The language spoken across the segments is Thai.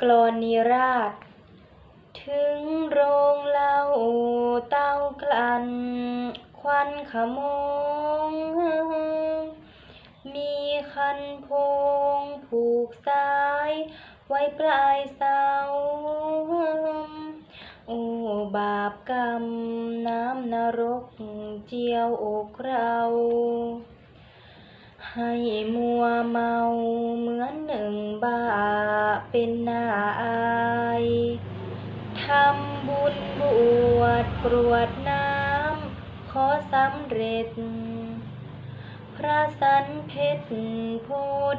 กลอนนิราช ถึงโรงเหล้าเต้ากลั่น ควันขโมง มีคันพงผูกสาย ไว้ปลายเสาโอ้บาปกรรมน้ำนรกเจียวอกเราให้มัวเมาเหมือนหนึ่งบา เป็นนายทำบุญบวชกรวดน้ำขอสำเร็จ พระสันเพชรโพ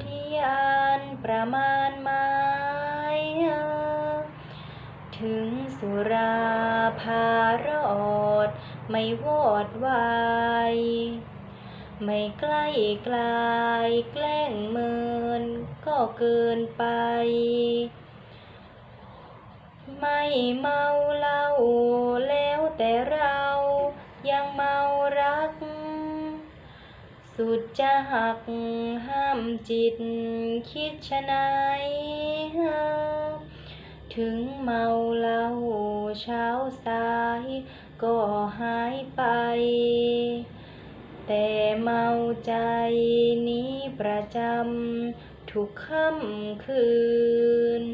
ธิญาณประมาณไม้ถึงสุราพารอด ไม่วอดวาย ไม่ใกล้กลายแกล้งเมินก็เกินไป ไม่เมาเหล้าแล้วแต่เรายังเมารัก สุดจะหักห้ามจิตคิดชะไหนถึงเมาเหล้าเช้าสายก็หายไป แต่เมาใจนี้ประจำทุกค่ำคืน